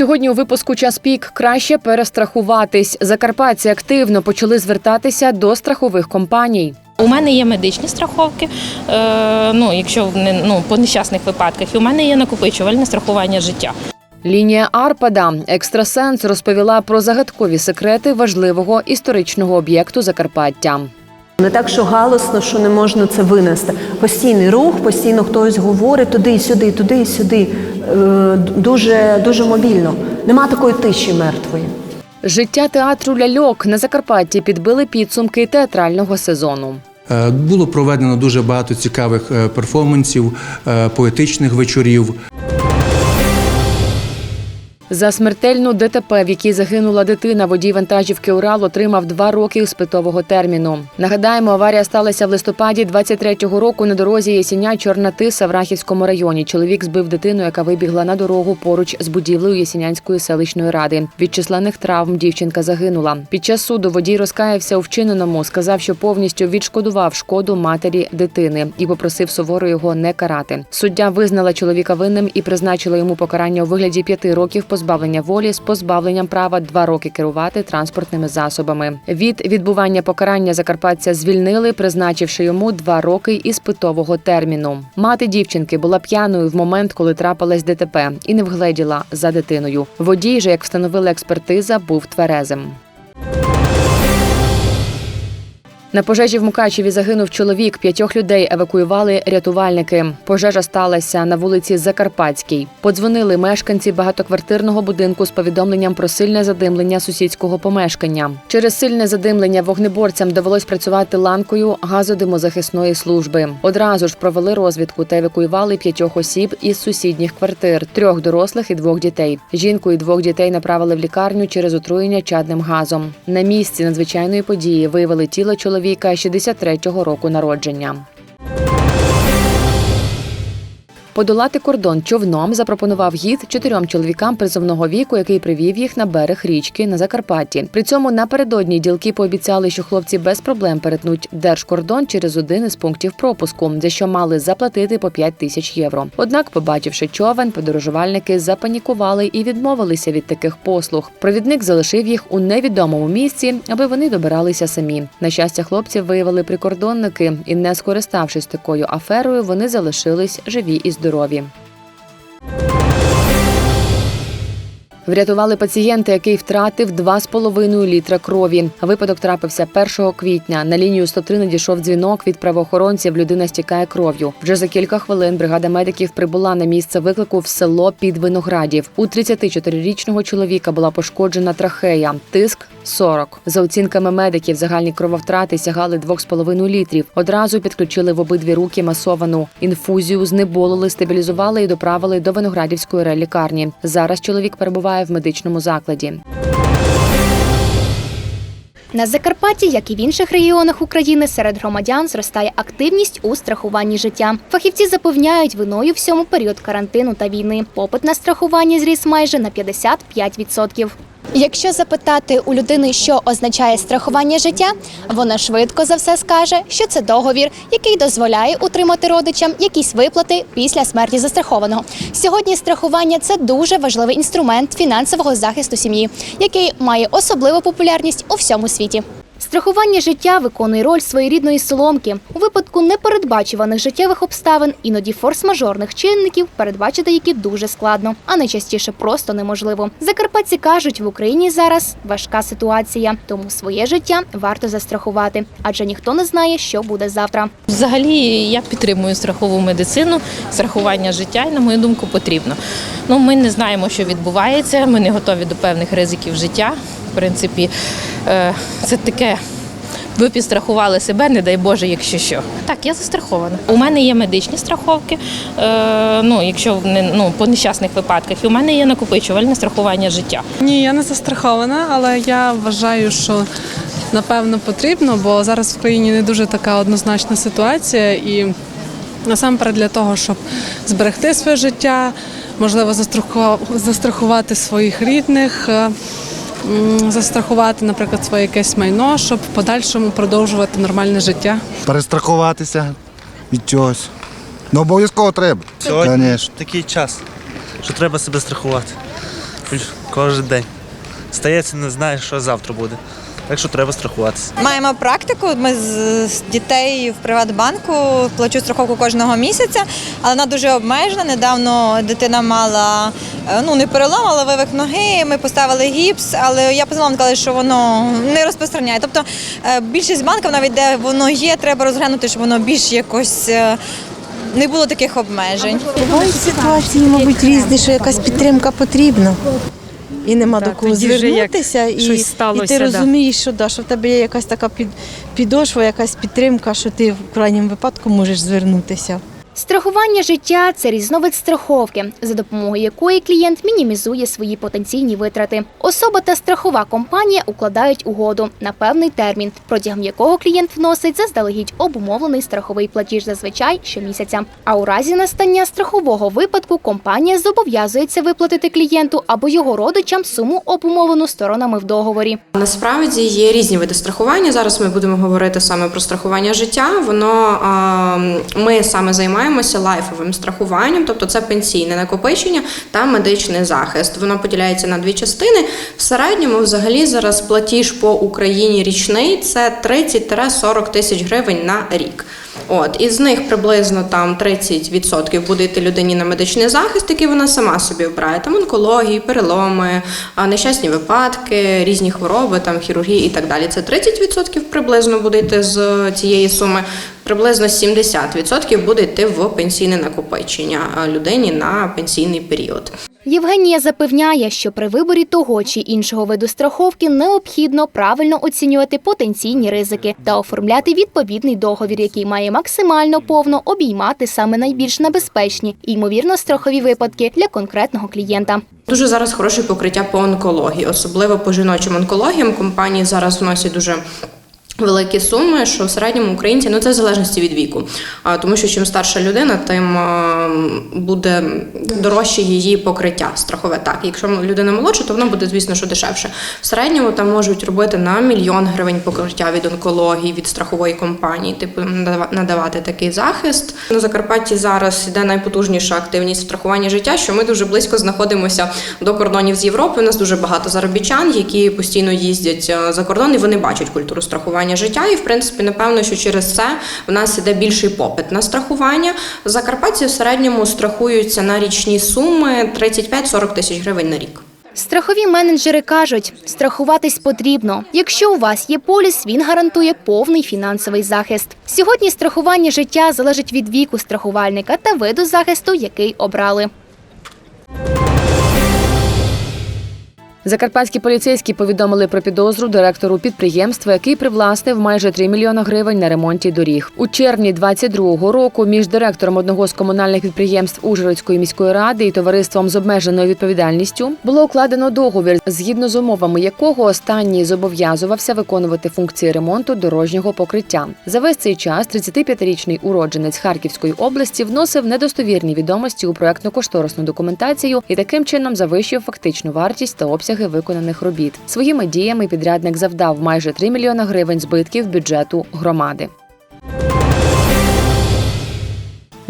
Сьогодні у випуску час пік краще перестрахуватись. Закарпатці активно почали звертатися до страхових компаній. У мене є медичні страховки, е, ну якщо не ну по нещасних випадках, і у мене є накопичувальне страхування життя. Лінія Арпада екстрасенс розповіла про загадкові секрети важливого історичного об'єкту Закарпаття. Не так, що галосно, що не можна це винести. Постійний рух, постійно хтось говорить туди і сюди, туди і сюди. Е, Дуже, дуже мобільно. Нема такої тиші мертвої. Життя театру ляльок на Закарпатті підбили підсумки театрального сезону. Е, Було проведено дуже багато цікавих е, перформансів, поетичних вечорів. За смертельну ДТП, в якій загинула дитина, водій вантажівки Урал отримав два роки спитового терміну. Нагадаємо, аварія сталася в листопаді 23-го року на дорозі Єсіня Чорна Тиса в Рахівському районі. Чоловік збив дитину, яка вибігла на дорогу поруч з будівлею Єсінянської селищної ради. Від численних травм дівчинка загинула. Під час суду водій розкаявся у вчиненому, сказав, що повністю відшкодував шкоду матері дитини і попросив суворо його не карати. Суддя визнала чоловіка винним і призначила йому покарання у вигляді п'яти років позбавлення волі з позбавленням права два роки керувати транспортними засобами. Від відбування покарання закарпатця звільнили, призначивши йому два роки іспитового терміну. Мати дівчинки була п'яною в момент, коли трапилась ДТП, і не вгледіла за дитиною. Водій же, як встановила експертиза, був тверезим. На пожежі в Мукачеві загинув чоловік. П'ятьох людей евакуювали рятувальники. Пожежа сталася на вулиці Закарпатській. Подзвонили мешканці багатоквартирного будинку з повідомленням про сильне задимлення сусідського помешкання. Через сильне задимлення вогнеборцям довелось працювати ланкою газодимозахисної служби. Одразу ж провели розвідку та евакуювали п'ятьох осіб із сусідніх квартир: трьох дорослих і двох дітей. Жінку і двох дітей направили в лікарню через отруєння чадним газом. На місці надзвичайної події виявили тіло чоловіка 63-го року народження. Подолати кордон човном запропонував гід чотирьом чоловікам призовного віку, який привів їх на берег річки на Закарпатті. При цьому напередодні ділки пообіцяли, що хлопці без проблем перетнуть держкордон через один із пунктів пропуску, за що мали заплатити по 5 тисяч євро. Однак, побачивши човен, подорожувальники запанікували і відмовилися від таких послуг. Провідник залишив їх у невідомому місці, аби вони добиралися самі. На щастя, хлопців виявили прикордонники, і не скориставшись такою аферою, вони залишились живі і здорові. Врятували пацієнта, який втратив 2,5 літра крові. Випадок трапився 1 квітня. На лінію 103 надійшов дзвінок від правоохоронців. Людина стікає кров'ю. Вже за кілька хвилин бригада медиків прибула на місце виклику в село під Виноградів. У 34-річного чоловіка була пошкоджена трахея, тиск 40. За оцінками медиків, загальні крововтрати сягали 2,5 літрів. Одразу підключили в обидві руки масовану інфузію, знеболили, стабілізували і доправили до Виноградівської релікарні. Зараз чоловік перебуває в медичному закладі. На Закарпатті, як і в інших регіонах України, серед громадян зростає активність у страхуванні життя. Фахівці запевняють, виною всьому період карантину та війни. Попит на страхування зріс майже на 55%. Якщо запитати у людини, що означає страхування життя, вона швидко за все скаже, що це договір, який дозволяє утримати родичам якісь виплати після смерті застрахованого. Сьогодні страхування це дуже важливий інструмент фінансового захисту сім'ї, який має особливу популярність у всьому світі. Страхування життя виконує роль своєрідної соломки. У випадку непередбачуваних життєвих обставин, іноді форс-мажорних чинників, передбачити які дуже складно, а найчастіше просто неможливо. Закарпатці кажуть, в Україні зараз важка ситуація, тому своє життя варто застрахувати, адже ніхто не знає, що буде завтра. Взагалі я підтримую страхову медицину, страхування життя, і на мою думку, потрібно. Ну, ми не знаємо, що відбувається, ми не готові до певних ризиків життя. В принципі, е, це таке. Ви підстрахували себе, не дай Боже, якщо що. Так, я застрахована. У мене є медичні страховки, е, ну, якщо не ну, по нещасних випадках, і у мене є накопичувальне страхування життя. Ні, я не застрахована, але я вважаю, що напевно потрібно, бо зараз в країні не дуже така однозначна ситуація, і насамперед для того, щоб зберегти своє життя, можливо, застрахувати своїх рідних. Застрахувати, наприклад, своє якесь майно, щоб в подальшому продовжувати нормальне життя. перестрахуватися від чогось. Ну, обов'язково треба. Сьогодні Конечно. такий час, що треба себе страхувати. кожен день. Стається, не знаєш, що завтра буде. Так що треба страхуватися. Маємо практику. Ми з дітей в Приватбанку плачу страховку кожного місяця, але вона дуже обмежена. Недавно дитина мала е, ну не перелом, але вивих ноги. Ми поставили гіпс, але я позвонила, сказали, що воно не розпространяє. Тобто е, більшість банків, навіть де воно є, треба розглянути, щоб воно більш якось. е, Не було таких обмежень. Бувають ситуації, мабуть, різні, що якась підтримка потрібна. І нема до кого звернутися, і, і ти розумієш, що, да, що в тебе є якась така під, підошва, якась підтримка, що ти в крайньому випадку можеш звернутися. Страхування життя це різновид страховки, за допомогою якої клієнт мінімізує свої потенційні витрати. Особа та страхова компанія укладають угоду на певний термін, протягом якого клієнт вносить заздалегідь обумовлений страховий платіж зазвичай щомісяця. А у разі настання страхового випадку компанія зобов'язується виплатити клієнту або його родичам суму обумовлену сторонами в договорі. Насправді є різні види страхування. Зараз ми будемо говорити саме про страхування життя. Воно ми саме займаємося лайфовим страхуванням, тобто це пенсійне накопичення та медичний захист. Воно поділяється на дві частини. В середньому, взагалі, зараз платіж по Україні річний це 30-40 тисяч гривень на рік. От із них приблизно там 30% буде йти людині на медичний захист, який вона сама собі обирає. Там онкології, переломи, нещасні випадки, різні хвороби, там хірургії і так далі. Це 30% приблизно буде йти з цієї суми. Приблизно 70% буде йти в пенсійне накопичення людині на пенсійний період. Євгенія запевняє, що при виборі того чи іншого виду страховки необхідно правильно оцінювати потенційні ризики та оформляти відповідний договір, який має максимально повно обіймати саме найбільш небезпечні і ймовірно страхові випадки для конкретного клієнта. Дуже зараз хороше покриття по онкології, особливо по жіночим онкологіям. Компанії зараз вносять дуже. Великі суми, що в середньому українці, ну це в залежності від віку. А тому що чим старша людина, тим а, буде дорожче її покриття страхове. Так, якщо людина молодша, то воно буде, звісно, що дешевше. В середньому там можуть робити на мільйон гривень покриття від онкології, від страхової компанії, типу надава- надавати такий захист. На Закарпатті зараз іде найпотужніша активність страхування життя, що ми дуже близько знаходимося до кордонів з Європи. У нас дуже багато заробітчан, які постійно їздять е, за кордон, і вони бачать культуру страхування життя. І в принципі, напевно, що через це в нас іде більший попит на страхування. Закарпатці в середньому страхуються на річні суми 35-40 тисяч гривень на рік. Страхові менеджери кажуть, страхуватись потрібно. Якщо у вас є поліс, він гарантує повний фінансовий захист. Сьогодні страхування життя залежить від віку страхувальника та виду захисту, який обрали. Закарпатські поліцейські повідомили про підозру директору підприємства, який привласнив майже 3 мільйона гривень на ремонті доріг. У червні 22-го року між директором одного з комунальних підприємств Ужгородської міської ради і товариством з обмеженою відповідальністю було укладено договір, згідно з умовами якого останній зобов'язувався виконувати функції ремонту дорожнього покриття. За весь цей час 35-річний уродженець Харківської області вносив недостовірні відомості у проектно-кошторисну документацію і таким чином завищив фактичну вартість та обсяги виконаних робіт. Своїми діями підрядник завдав майже 3 мільйона гривень збитків бюджету громади.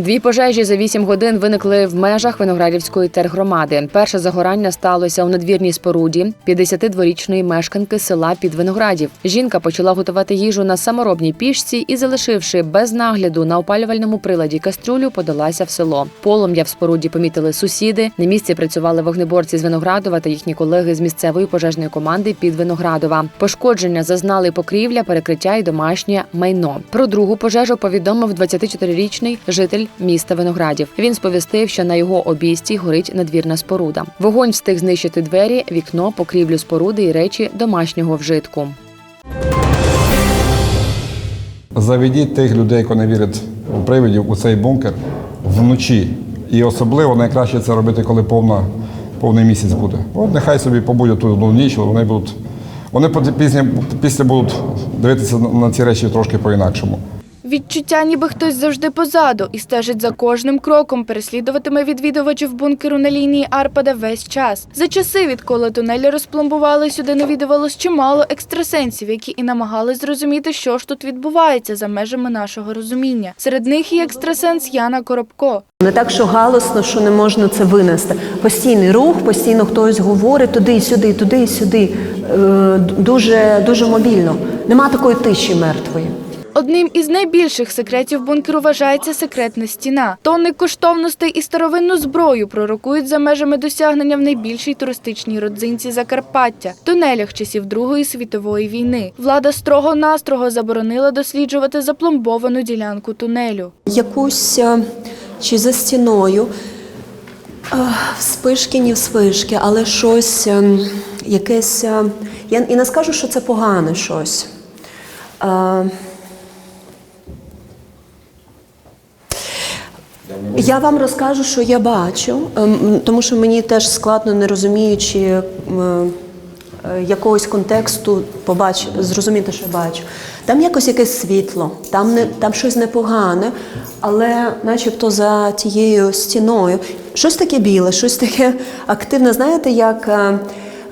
Дві пожежі за 8 годин виникли в межах Виноградівської тергромади. Перше загорання сталося у надвірній споруді 52-річної мешканки села Підвиноградів. Жінка почала готувати їжу на саморобній пічці і, залишивши без нагляду на опалювальному приладі кастрюлю, подалася в село. Полум'я в споруді помітили сусіди. На місці працювали вогнеборці з Виноградова та їхні колеги з місцевої пожежної команди під Виноградова. Пошкодження зазнали покрівля, перекриття і домашнє майно. Про другу пожежу повідомив 24-річний житель міста Виноградів. Він сповістив, що на його обійсті горить надвірна споруда. Вогонь встиг знищити двері, вікно, покрівлю споруди і речі домашнього вжитку. Заведіть тих людей, які не вірять у привидів, у цей бункер вночі. І особливо найкраще це робити, коли повна, повний місяць буде. От нехай собі побудуть тут одну ніч, вони будуть. Вони після, після будуть дивитися на- ці речі трошки по-інакшому. Відчуття, ніби хтось завжди позаду і стежить за кожним кроком, переслідуватиме відвідувачів бункеру на лінії Арпада весь час. За часи, відколи тунелі розпломбували, сюди навідувалось чимало екстрасенсів, які і намагались зрозуміти, що ж тут відбувається за межами нашого розуміння. Серед них і екстрасенс Яна Коробко. Не так, що галосно, що не можна це винести. постійний рух, постійно хтось говорить туди і сюди, туди і сюди. Е, Дуже, дуже мобільно. Нема такої тиші мертвої. Одним із найбільших секретів бункеру вважається секретна стіна. Тонни коштовностей і старовинну зброю пророкують за межами досягнення в найбільшій туристичній родзинці Закарпаття тунелях часів Другої світової війни. Влада строго-настрого заборонила досліджувати запломбовану ділянку тунелю. Якусь е, чи за стіною. е, Вспишки, ні вспишки, але щось ем, якесь. е, Я і не скажу, що це погане щось. Я вам розкажу, що я бачу, ем, тому що мені теж складно, не розуміючи ем, е, якогось контексту, побач, зрозуміти, що я бачу. Там якось якесь світло, там, не, там щось непогане, але начебто за тією стіною щось таке біле, щось таке активне, знаєте, як. е,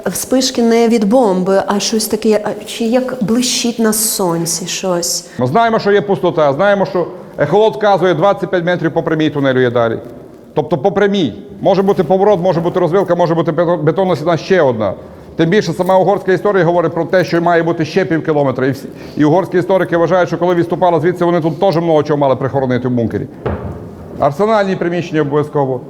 Вспишки не від бомби, а щось таке, чи як блищить на сонці щось. Ми знаємо, що є пустота, знаємо, що ехолот вказує 25 метрів по прямій тунелю є далі. Тобто по прямій. Може бути поворот, може бути розвилка, може бути бето- бетонна стіна ще одна. Тим більше сама угорська історія говорить про те, що має бути ще пів кілометра. І, всі, і угорські історики вважають, що коли відступали звідси, вони тут теж много чого мали прихоронити в бункері. Арсенальні приміщення обов'язково.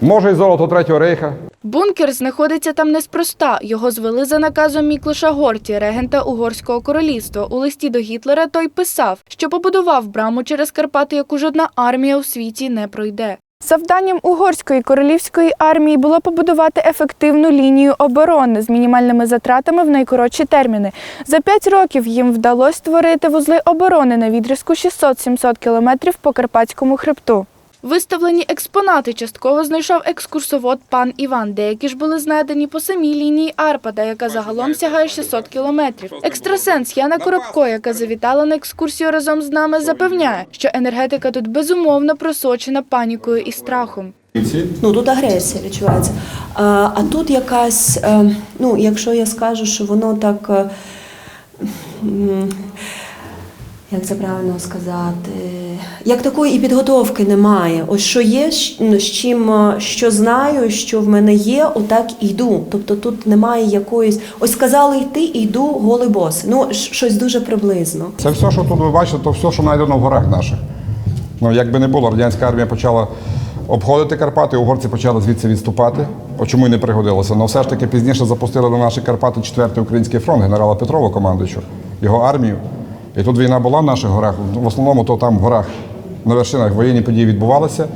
Може, і золото Третього рейха. Бункер знаходиться там неспроста. Його звели за наказом Міклоша Горті, регента Угорського королівства. У листі до Гітлера той писав, що побудував браму через Карпати, яку жодна армія у світі не пройде. Завданням угорської королівської армії було побудувати ефективну лінію оборони з мінімальними затратами в найкоротші терміни. За п'ять років їм вдалося створити вузли оборони на відрізку 600-700 кілометрів по Карпатському хребту. Виставлені експонати частково знайшов екскурсовод пан Іван. Деякі ж були знайдені по самій лінії Арпада, яка загалом сягає 600 кілометрів. Екстрасенс Яна Коробко, яка завітала на екскурсію разом з нами, запевняє, що енергетика тут безумовно просочена панікою і страхом. Ну тут агресія відчувається. А, а тут якась, е, ну якщо я скажу, що воно так. Як це правильно сказати? Як такої і підготовки немає. Ось що є, ну, з чим що знаю, що в мене є, отак йду. Тобто тут немає якоїсь. Ось сказали йти, і йду голий бос. Ну, щось дуже приблизно. Це все, що тут ви бачите, то все, що знайдено в горах наших. Ну, як би не було, радянська армія почала обходити Карпати, угорці почали звідси відступати. О, чому й не пригодилося. Але все ж таки пізніше запустили на наші Карпати 4-й український фронт генерала Петрова, командуючого, його армію. І тут війна була в наших горах. В основному то там в горах на вершинах воєнні події відбувалися.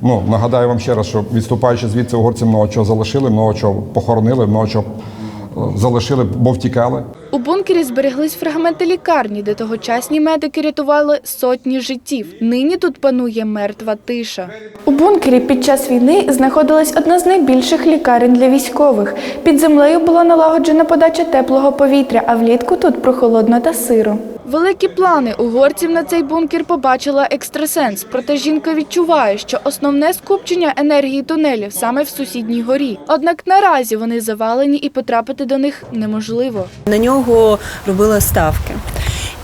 Ну, нагадаю вам ще раз, що відступаючи звідси, угорці много чого залишили, много чого похоронили, много чого е, залишили, бо втікали. У бункері збереглись фрагменти лікарні, де тогочасні медики рятували сотні життів. Нині тут панує мертва тиша. У бункері під час війни знаходилась одна з найбільших лікарень для військових. Під землею була налагоджена подача теплого повітря, а влітку тут прохолодно та сиро. Великі плани угорців на цей бункер побачила екстрасенс. Проте жінка відчуває, що основне скупчення енергії тунелів саме в сусідній горі. Однак наразі вони завалені і потрапити до них неможливо. На нього робили ставки.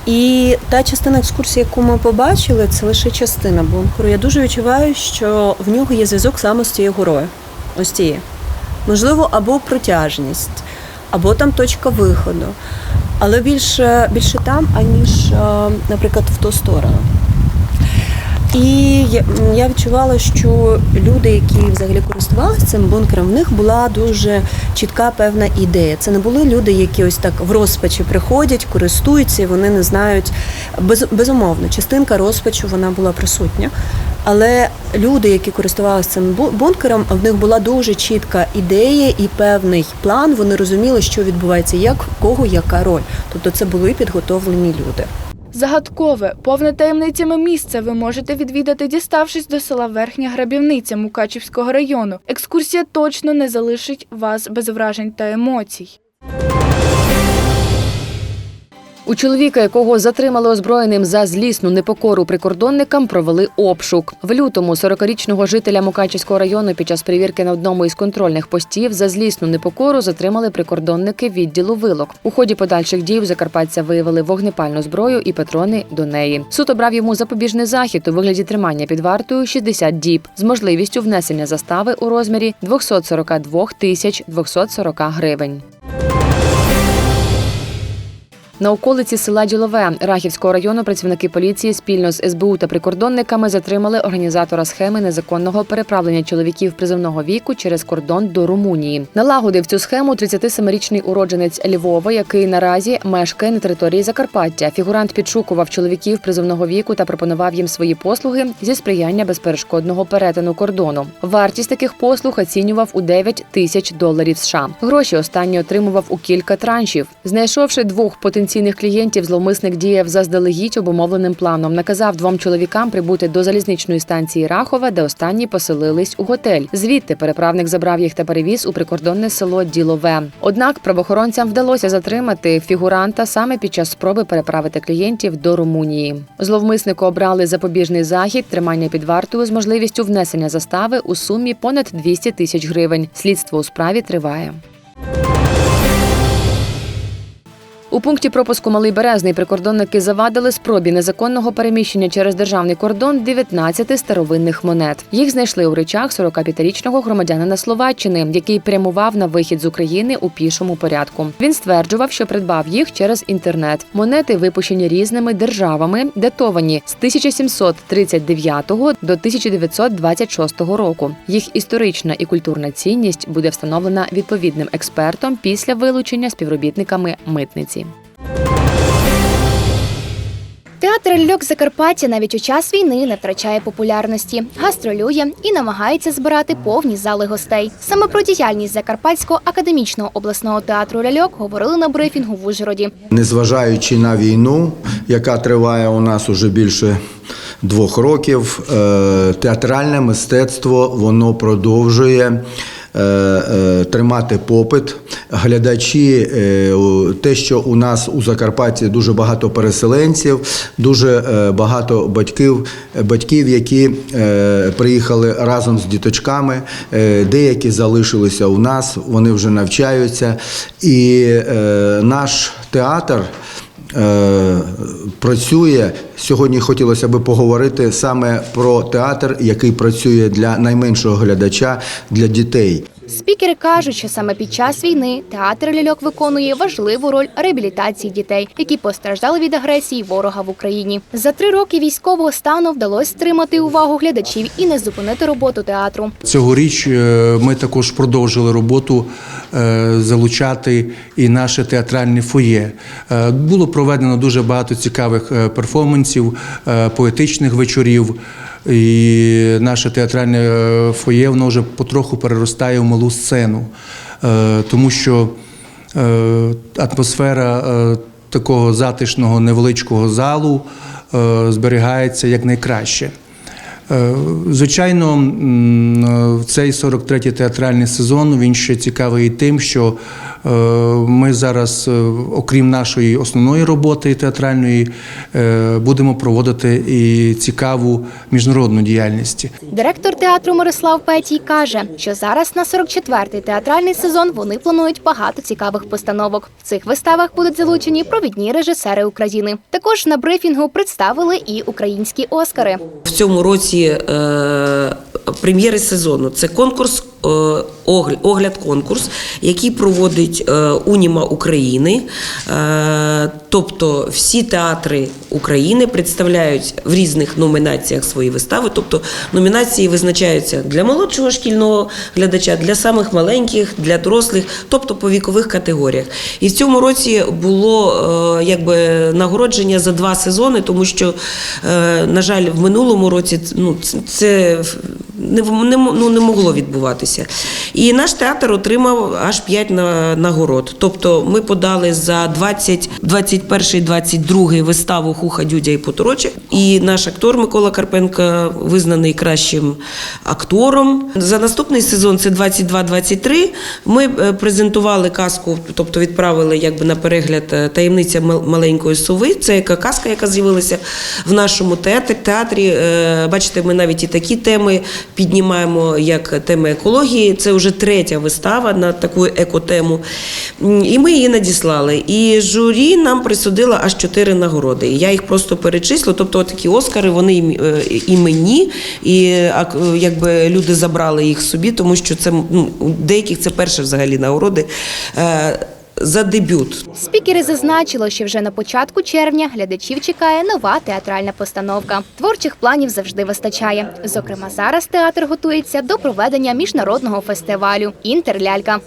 І та частина екскурсії, яку ми побачили, це лише частина бункеру. Я дуже відчуваю, що в нього є зв'язок саме з цією горою. Ось цією. Можливо, або протяжність, або там точка виходу. Але більше, більше там, аніж, е, наприклад, в ту сторону. І я- відчувала, що люди, які взагалі користувалися цим бункером, в них була дуже чітка певна ідея. Це не були люди, які ось так в розпачі приходять, користуються, і вони не знають. Без, безумовно, частинка розпачу вона була присутня. Але люди, які користувалися цим бункером, в них була дуже чітка ідея і певний план. Вони розуміли, що відбувається, як кого яка роль. Тобто це були підготовлені люди. Загадкове, повне таємницями місце ви можете відвідати, діставшись до села Верхня Грабівниця Мукачівського району. Екскурсія точно не залишить вас без вражень та емоцій. У чоловіка, якого затримали озброєним за злісну непокору прикордонникам, провели обшук. В лютому 40-річного жителя Мукачівського району під час перевірки на одному із контрольних постів за злісну непокору затримали прикордонники відділу вилок. У ході подальших дій у закарпатця виявили вогнепальну зброю і патрони до неї. Суд обрав йому запобіжний захід у вигляді тримання під вартою 60 діб з можливістю внесення застави у розмірі 242 тисяч 240 гривень. На околиці села Ділове Рахівського району працівники поліції спільно з СБУ та прикордонниками затримали організатора схеми незаконного переправлення чоловіків призовного віку через кордон до Румунії. Налагодив цю схему 37-річний уродженець Львова, який наразі мешкає на території Закарпаття. Фігурант підшукував чоловіків призовного віку та пропонував їм свої послуги зі сприяння безперешкодного перетину кордону. Вартість таких послуг оцінював у 9 тисяч доларів США. Гроші останній отримував у кілька траншів. Знайшовши двох потенційних клієнтів, зловмисник діяв заздалегідь обумовленим планом. Наказав двом чоловікам прибути до залізничної станції Рахова, де останні поселились у готель. Звідти переправник забрав їх та перевіз у прикордонне село Ділове. Однак правоохоронцям вдалося затримати фігуранта саме під час спроби переправити клієнтів до Румунії. Зловмиснику обрали запобіжний захід, тримання під вартою з можливістю внесення застави у сумі понад 200 тисяч гривень. Слідство у справі триває. У пункті пропуску Малий Березний прикордонники завадили спробі незаконного переміщення через державний кордон 19 старовинних монет. Їх знайшли у речах 45-річного громадянина Словаччини, який прямував на вихід з України у пішому порядку. Він стверджував, що придбав їх через інтернет. Монети випущені різними державами, датовані з 1739 до 1926 року. Їх історична і культурна цінність буде встановлена відповідним експертом після вилучення співробітниками митниці. Театр ляльок Закарпаття навіть у час війни не втрачає популярності, гастролює і намагається збирати повні зали гостей. Саме про діяльність Закарпатського академічного обласного театру ляльок говорили на брифінгу в Ужгороді. Незважаючи на війну, яка триває у нас уже більше двох років, е, театральне мистецтво воно продовжує. Е, е, Тримати попит. Глядачі, е, те, що у нас у Закарпатті дуже багато переселенців, дуже багато батьків, батьків, які приїхали разом з діточками. Деякі залишилися у нас, вони вже навчаються. І наш театр. Е, працює сьогодні. Хотілося би поговорити саме про театр, який працює для найменшого глядача для дітей. Спікери кажуть, що саме під час війни театр ляльок виконує важливу роль реабілітації дітей, які постраждали від агресії ворога в Україні. За три роки військового стану вдалося стримати увагу глядачів і не зупинити роботу театру. Цьогоріч е, ми також продовжили роботу е, залучати і наше театральне фоє. Е, Було проведено дуже багато цікавих перформансів, поетичних вечорів. І наше театральне фоє воно вже потроху переростає в малу сцену, Е, тому що е, атмосфера е, такого затишного невеличкого залу зберігається зберігається якнайкраще. Е, Звичайно, е, цей 43-й театральний сезон він ще цікавий і тим, що е, ми зараз, окрім нашої основної роботи театральної, будемо проводити і цікаву міжнародну діяльність. Директор театру Мирослав Петій каже, що зараз на 44-й театральний сезон вони планують багато цікавих постановок. В цих виставах будуть залучені провідні режисери України. Також на брифінгу представили і українські оскари. В цьому році е, прем'єри сезону це конкурс, е, огля- огляд-конкурс, який проводить е, Уніма України. Тобто всі театри України представляють в різних номінаціях свої вистави. Тобто номінації визначаються для молодшого шкільного глядача, для самих маленьких, для дорослих, тобто по вікових категоріях. І в цьому році було якби нагородження за два сезони, тому що, на жаль, в минулому році ну, це- це не, не, ну, не могло відбуватися. І наш театр отримав аж 5 на, нагород. Тобто ми подали за 20, 21 22 виставу Хуха Дюдя і Потороче. І наш актор Микола Карпенко визнаний кращим актором. За наступний сезон це 22-23. Ми е, презентували казку, тобто відправили якби на перегляд е, таємниця мал- маленької сови. Це яка казка, яка з'явилася в нашому театрі. театрі. Бачите, ми навіть і такі теми піднімаємо, як теми екології. Це вже третя вистава на таку екотему. І ми її надіслали. І журі нам присудило аж чотири нагороди. Я їх просто перечислю. Тобто, такі Оскари, вони і е, мені, і е, якби люди забрали їх собі, тому що це ну, деяких це перші взагалі нагороди. За дебют Спікери зазначили, що вже на початку червня глядачів чекає нова театральна постановка. Творчих планів завжди вистачає. Зокрема, зараз театр готується до проведення міжнародного фестивалю Інтерлялька.